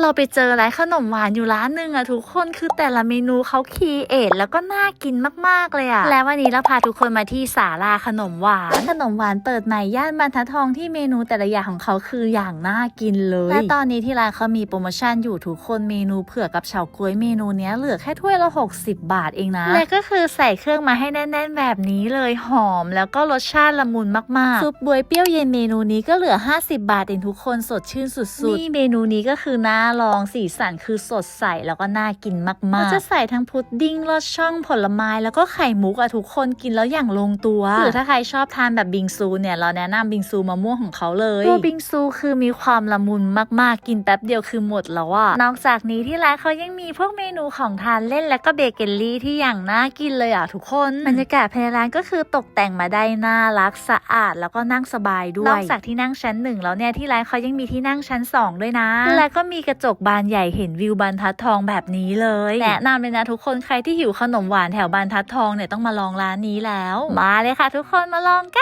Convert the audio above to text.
เราไปเจอร้านขนมหวานอยู่ร้านหนึ่งอะทุกคนคือแต่ละเมนูเขาคีเอทแล้วก็น่ากินมากๆเลยอะและวันนี้เราพาทุกคนมาที่สาราขนมหวานขนมหวานเปิดใหม่ย่านบรรทัดทองที่เมนูแต่ละอย่างของเขาคืออย่างน่ากินเลย และตอนนี้ที่ร้านเขามีโปรโมชั่นอยู่ทุกคนเมนูเผือกกับเฉาก๊วยเมนูเนี้ยเหลือแค่ถ้วยละ 60 บาทเองนะและก็คือใส่เครื่องมาให้แน่น ๆ แบบนี้เลยหอม แล้วก็รสชาติละมุนมากๆซุปบวยเปรี้ยวเย็นเมนูนี้ก็เหลือ 50 บาทเองทุกคนสดชื่นสุดๆนี่เมนูนี้ก็คือน่าลองสีสันคือสดใสแล้วก็น่ากินมากๆเขาจะใส่ทั้งพุดดิ้งลอดช่องผลไม้แล้วก็ไข่มุกอะทุกคนกินแล้วอย่างลงตัวหรือถ้าใครชอบทานแบบบิงซูเนี่ยเราแนะนำบิงซูมะม่วงของเขาเลยตัวบิงซูคือมีความละมุนมากๆ กินแป๊บเดียวคือหมดแล้วอะนอกจากนี้ที่ร้านเขายังมีพวกเมนูของทานเล่นและก็เบเกอรี่ที่อย่างน่ากินเลยอะทุกคนบรรยากาศภายในร้านก็คือตกแต่งมาได้น่ารักสะอาด แล้วก็นั่งสบายด้วยนอกจากที่นั่งชั้นหนึ่งแล้วเนี่ยที่ร้านเขายังมีที่นั่งชั้นสองด้วยนะ และก็มีกระจกบานใหญ่เห็นวิวบานทัดทองแบบนี้เลยแนะนำเลยนะทุกคนใครที่หิวขนมหวานแถวบานทัดทองเนี่ยต้องมาลองร้านนี้แล้ว มาเลยค่ะ ทุกคนมาลองกัน